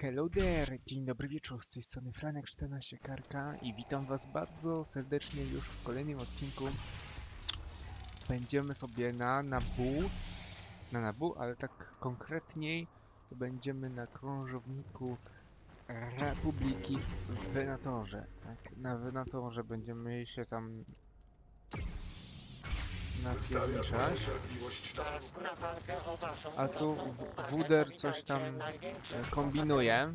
Hello there! Dzień dobry wieczór, z tej strony Franek14 Karka i witam was bardzo serdecznie już w kolejnym odcinku. Będziemy sobie na Nabu, na Nabu, ale tak konkretniej to będziemy na krążowniku Republiki w Venatorze. Tak, na Venatorze będziemy się tam napierniczasz. A tu Wuder coś tam kombinuje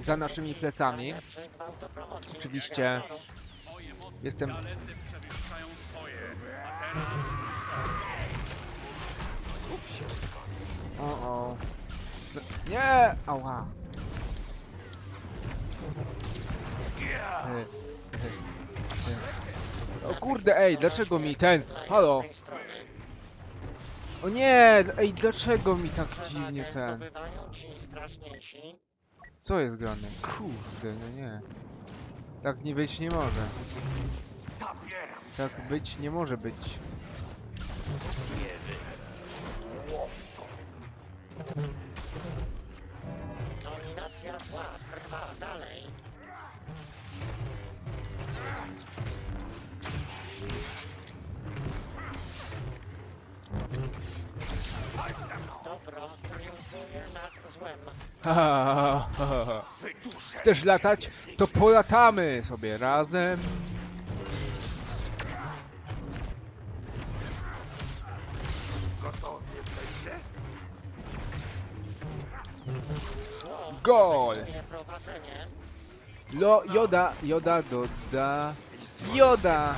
za naszymi plecami. Oczywiście jestem... O, o. Nie! Ała. O kurde, ej, dlaczego mi ten? Halo! O nie! Ej, dlaczego mi tak dziwnie ten? Co jest grane? Kurde, no nie. Tak nie być nie może. Tak być nie może być. Dominacja zła trwa dalej. Chcesz latać? To polatamy sobie razem. Gol! Lo, Joda, Joda doda. Joda!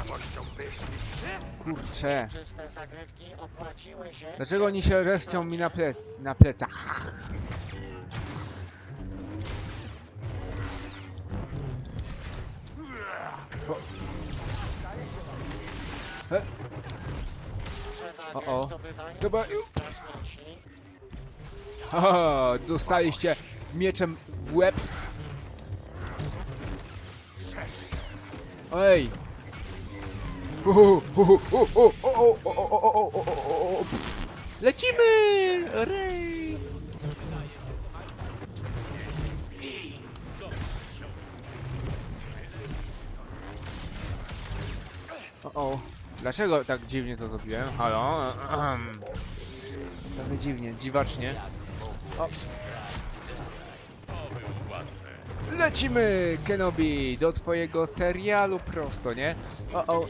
Kurcze. Dlaczego oni się respią mi na, plec na plecach? Bo... E? O o. Chyba... O, dostaliście mieczem w łeb. Ej! Lecimy! Rej! O. Dlaczego tak dziwnie to zrobiłem? Halo? Trochę dziwnie, dziwacznie. O, Lecimy, Kenobi, do twojego serialu prosto, nie? O, o.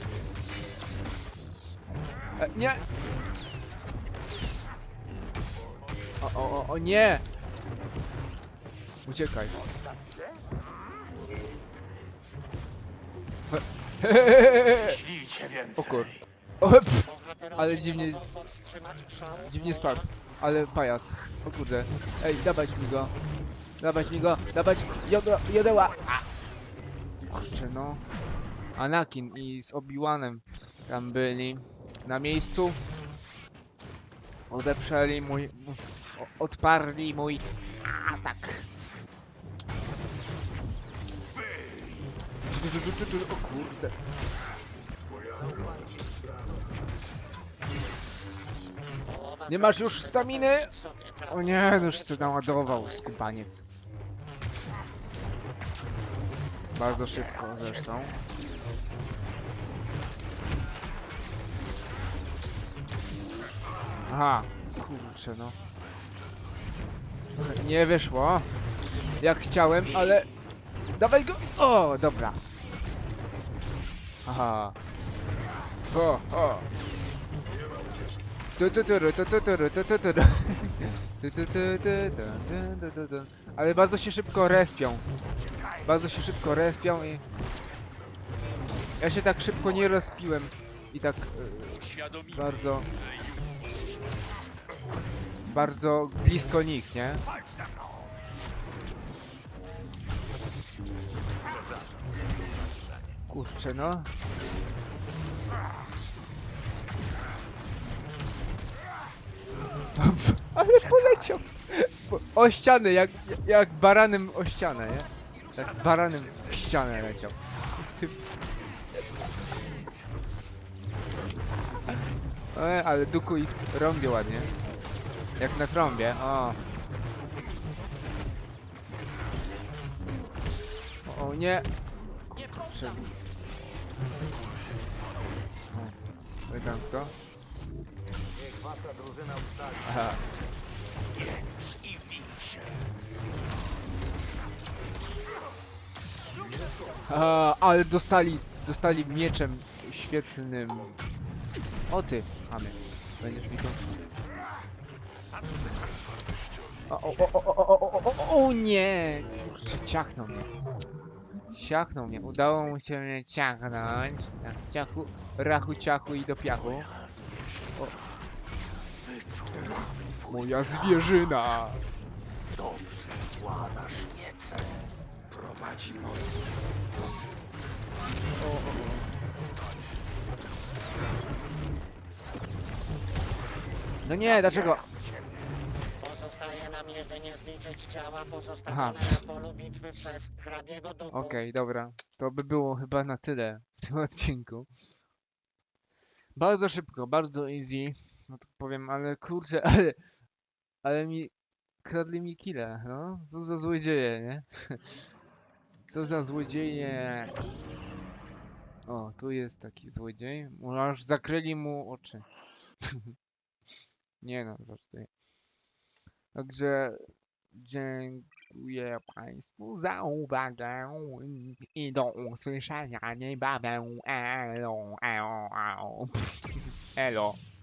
E, nie! O, o, o, o, nie! Uciekaj. ślijcie więcej. O kur... O, pff, Ale nie dziwnie- dziwnie spadł. Ale pajac. O kurde. Ej, dawać mi go. Dawać mi go. Dawać jodo, jodeła. Kurczę, no. Anakin i z Obi-Wanem tam byli na miejscu. Odeprzeli mój... o- Odparli mój atak. O kurde. Nie masz już staminy? O nie, no już się naładował skubaniec. Bardzo szybko zresztą. Aha, kurczę no. Nie wyszło. Jak chciałem, ale... Dawaj go! O, dobra. Aha. O, o. Tu, tu, tu, tu, tu, tu, tu, tu, tu, ru. Ale bardzo się szybko respią. Bardzo się szybko respią i... Ja się tak szybko nie rozpiłem. I tak e, bardzo, bardzo blisko nich, nie? Kurczę no. Po- O ścianę, jak, jak baranem o ścianę, nie? Jak baranem w ścianę leciał. E, ale Duku ich rąbie ładnie. Jak na trąbie, o. O nie! Nie Kurczę. Elegancko. Aha. I ale dostali, dostali mieczem świetlnym. O ty, mamy. Będziesz mi to... O, o, o, o, o, o, o, o, o nie! Kurczę, ciachnął mnie. Ciachnął mnie. Udało mu się mnie ciachnąć. Tak, ciachu, rachu, ciachu i do piachu. O. Moja zwierzyna! Dobrze władasz mieczem. Prowadzi moc. O, o, o. No nie, dlaczego? Pozostaje nam jedynie zliczyć ciała pozostawione na polu bitwy przez hrabiego duchu. Okej, dobra. To by było chyba na tyle w tym odcinku. Bardzo szybko, bardzo easy. No to powiem, ale kurczę, ale... Ale mi... Kradli mi kile, no. Co za złodzieje, nie? Co za złodzieje. O, tu jest taki złodziej. Aż zakryli mu oczy. Nie no, żartuję. Także... Dziękuję Państwu za uwagę i do usłyszenia niebawem. Elo, elo, elo. Elo.